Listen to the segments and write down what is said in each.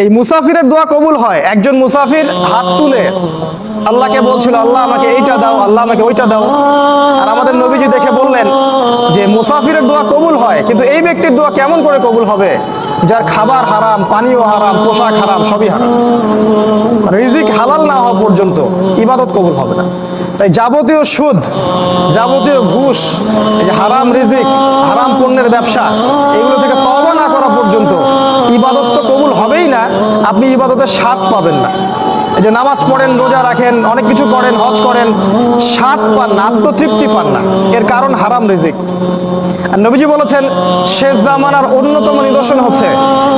এই মুসাফিরের দোয়া কবুল হয়। একজন মুসাফির হাত তুলে আল্লাহকে বলছিল, আল্লাহ, আমাকে এইটা দাও, আল্লাহ, আমাকে ওইটা দাও। আর আমাদের নবীজি দেখে বললেন যে, মুসাফিরের দোয়া কবুল হয়, কিন্তু এই ব্যক্তির দোয়া কেমন করে কবুল হবে? যার খাবার হারাম পানীয় হারাম, পোশাক হারাম, সবই হারাম। রিজিক হালাল না হওয়া পর্যন্ত ইবাদত কবুল হবে না। তাই যাবতীয় সুদ, যাবতীয় ঘুষ, এই যে হারাম রিজিক, হারাম পণ্যের ব্যবসা, এগুলো থেকে তবা না করা পর্যন্ত আপনি ইবাদতের স্বাদ পাবেন না। যে নামাজ পড়েন, রোজা রাখেন, অনেক কিছু করেন, হজ করেন, স্বাদ পান না, আত্মতৃপ্তি পান না। এর কারণ হারাম রিজিক। আর নবীজি বলেছেন, শেষ জামানার অন্যতম নিদর্শন হচ্ছে,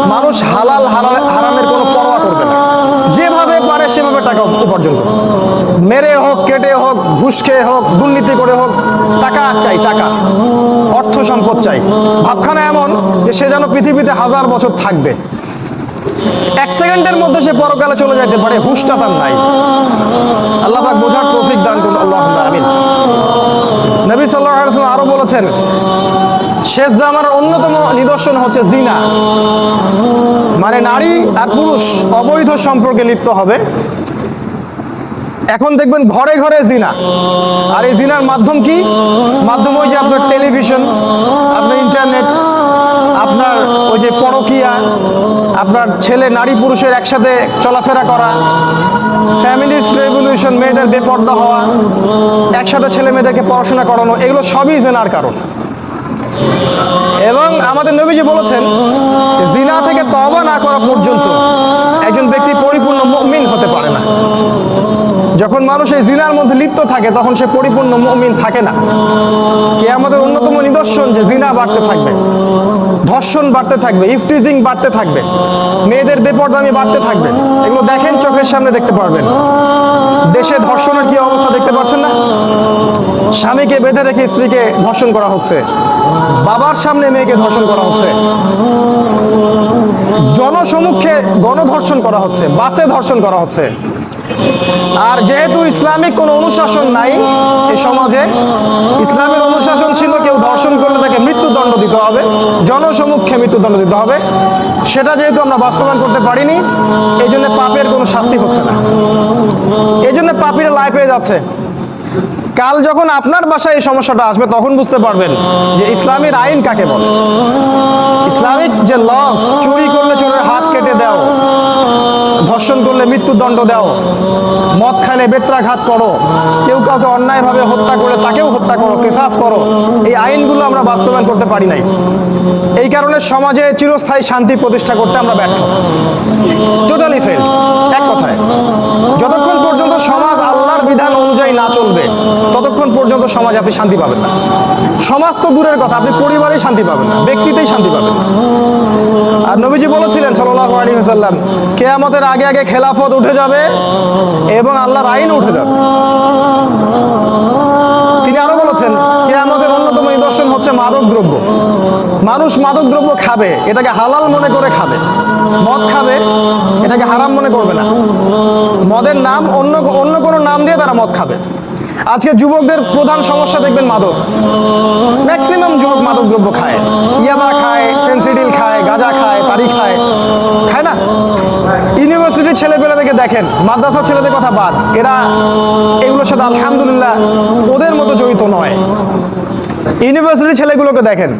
মানুষ হালাল হারা- হারামের কোনো পরোয়া করবে না। যেভাবে পারে সেভাবে টাকা উপার্জন করবে মেরে হোক, কেটে হোক, ঘুষ খেয়ে হোক, দুর্নীতি করে হোক, টাকা চাই, টাকা। অর্থ সম্পদ চাই। ভাবখানা এমন যে সে যেন পৃথিবীতে হাজার বছর থাকবে। এক সেকেন্ডের মধ্যে সে পরকালে চলে যেতে পারে, হুশটা তার নাই। আল্লাহ পাক বোঝার তৌফিক দান করুন, আল্লাহ আমিন। নবী সাল্লাহ সাল্লাম আরও বলেছেন, শেষ জামার অন্যতম নিদর্শন হচ্ছে জিনা। মানে নারী আর পুরুষ অবৈধ সম্পর্কে লিপ্ত হবে। এখন দেখবেন ঘরে ঘরে জিনা। আর এই জিনার মাধ্যম কি? মাধ্যম ওই যে আপনার টেলিভিশন, আপনার ইন্টারনেট, আপনার ওই যে পরকিয়া আপনার ছেলে নারী পুরুষের একসাথে চলাফেরা করা, ফ্যামিলির রেভলিউশন মেয়েদের বেপর্দা হওয়া, একসাথে ছেলে মেয়েদেরকে পড়াশোনা করানো, এগুলো সবই জেনার কারণ। এবং আমাদের নবীজি বলেছেন, জিনা থেকে তবা না করা পর্যন্ত একজন ব্যক্তি পরিপূর্ণ মুমিন হতে পারে না। যখন মানুষ এই জিনার মধ্যে লিপ্ত থাকে, তখন সে পরিপূর্ণ মুমিন থাকে না। কে আমাদের অন্যতম নিদর্শন যে জিনা বাড়তে থাকবে। ধর্ষণ বাড়তে থাকবে, ইফটিজিং বাড়তে থাকবে, মেয়েদের বেপরদামি বাড়তে থাকবে। এগুলো দেখেন, চোখের সামনে দেখতে পারবেন। দেশে ধর্ষণের কি অবস্থা দেখতে পাচ্ছেন না? স্বামীকে বেঁধে রেখে স্ত্রীকে ধর্ষণ করা হচ্ছে। বাবার সামনে মেয়েকে ধর্ষণ করা হচ্ছে। জনসমুখে গণধর্ষণ করা হচ্ছে, বাসে ধর্ষণ করা হচ্ছে। আর যেহেতু ইসলামিক কোনো অনুশাসন নাই, এই সমাজে, ইসলামের অনুশাসন তাকে মৃত্যুদণ্ড দিতে হবে জনসমুখে মৃত্যুদণ্ড দিতে হবে। সেটা যেহেতু আমরা বাস্তবায়ন করতে পারিনি এই জন্য পাপের কোনো শাস্তি হচ্ছে না। এই জন্য পাপিরা লাই পেয়ে যাচ্ছে। কাল যখন আপনার বাসায় এই সমস্যাটা আসবে, তখন বুঝতে পারবেন যে ইসলামের আইন কাকে বলে। ইসলামিক যে লস চুরি করলে চোরের হাত কেটে দাও, ধর্ষণ করলে মৃত্যুদণ্ড দাও। মদ খাইলে বেত্রাঘাত করো। কেউ কাউকে অন্যায়ভাবে হত্যা করে তাকেও হত্যা করো কেসাস করো। এই আইনগুলো আমরা বাস্তবায়ন করতে পারি নাই। এই কারণে সমাজে চিরস্থায়ী শান্তি প্রতিষ্ঠা করতে আমরা ব্যর্থ। টোটালি ফেল্ড এক কথায়। যতক্ষণ পর্যন্ত সমাজ আল্লাহর বিধান অনুযায়ী না চলবে, ততক্ষণ পর্যন্ত সমাজ আপনি শান্তি পাবেন না। সমাজ তো দূরের কথা, আপনি পরিবারেই শান্তি পাবেন না, ব্যক্তিতেই শান্তি পাবেন আর নবীজি বলেছিলেন সাল্লাম কেয়ামতের আগে আগে খেলাফত উঠে যাবে এবং আল্লাহর আইন উঠে যাবে। তিনি আরও বলেছেন, কেয়ামতের অন্যতম নিদর্শন হচ্ছে মাদক দ্রব্য। মানুষ মাদক দ্রব্য খাবে, এটাকে হালাল মনে করে খাবে। মদ খাবে, এটাকে হারাম মনে করবে না। মদের নাম অন্য অন্য কোনো নাম দিয়ে তারা মদ খাবে। আজকে যুবকদের প্রধান সমস্যা দেখবেন মাদক। ম্যাক্সিমাম যুবক মাদক দ্রব্য খায়। ইয়াবা খায় গাঁজা খায়, তারি খায়। খায় না? ইউনিভার্সিটির ছেলেপেলেদেরকে দেখেন মাদ্রাসার ছেলেদের কথা বাদ, এরা এগুলোর সাথে আলহামদুলিল্লাহ ওদের মতো জড়িত নয়। ইউনিভার্সিটির ছেলেগুলোকে দেখেন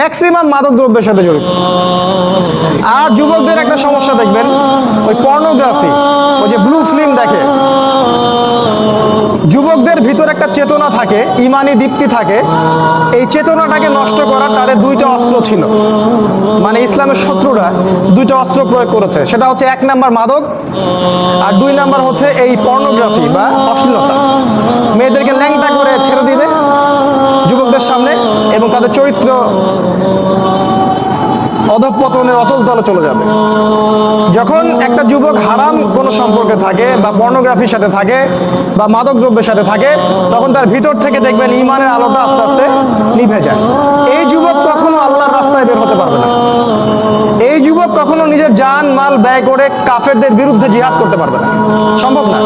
ম্যাক্সিমাম মাদক দ্রব্যের সাথে জড়িত। আর যুবকদের একটা সমস্যা দেখবেন, ওই পর্নোগ্রাফি ওই যে ব্লু ফিল্ম দেখে। যুবকদের ভিতর একটা চেতনা থাকে, ইমানি দীপ্তি থাকে। এই চেতনাটাকে নষ্ট করার তাদের দুইটা অস্ত্র ছিল। মানে ইসলামের শত্রুরা দুইটা অস্ত্র প্রয়োগ করেছে। সেটা হচ্ছে এক নাম্বার মাদক আর দুই নাম্বার হচ্ছে এই পর্নোগ্রাফি বা অশ্লীলতা। মেয়েদেরকে ল্যাংটা করে ছেড়ে দিবে যুবকদের সামনে এবং তাদের চরিত্র অধঃপতনের অতল তলে চলে যাবে। যখন একটা যুবক হারাম কোনো সম্পর্কে থাকে বা পর্নোগ্রাফির সাথে থাকে বা মাদক দ্রব্যের সাথে থাকে, তখন তার ভিতর থেকে দেখবেন ইমানের আলোটা আস্তে আস্তে নিভে যায়। মাল ব্যয় করে কাফেরদের বিরুদ্ধে জিহাদ করতে পারবে না। সম্ভব না।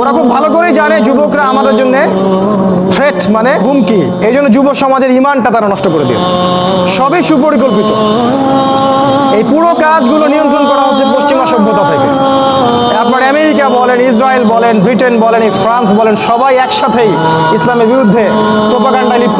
ওরা খুব ভালো করেই জানে যুবকরা আমাদের জন্য থ্রেট মানে হুমকি। এই জন্য যুব সমাজের ইমানটা তারা নষ্ট করে দিয়েছে। সবই সুপরিকল্পিত। এই পুরো কাজগুলো নিয়ন্ত্রণ করা হচ্ছে পশ্চিমা সভ্যতা থেকে। তারপরে আমেরিকা বলেন, ইসরায়েল বলেন, ব্রিটেন বলেন ফ্রান্স বলেন, সবাই একসাথেই ইসলামের বিরুদ্ধে প্রোপাগান্ডায় লিপ্ত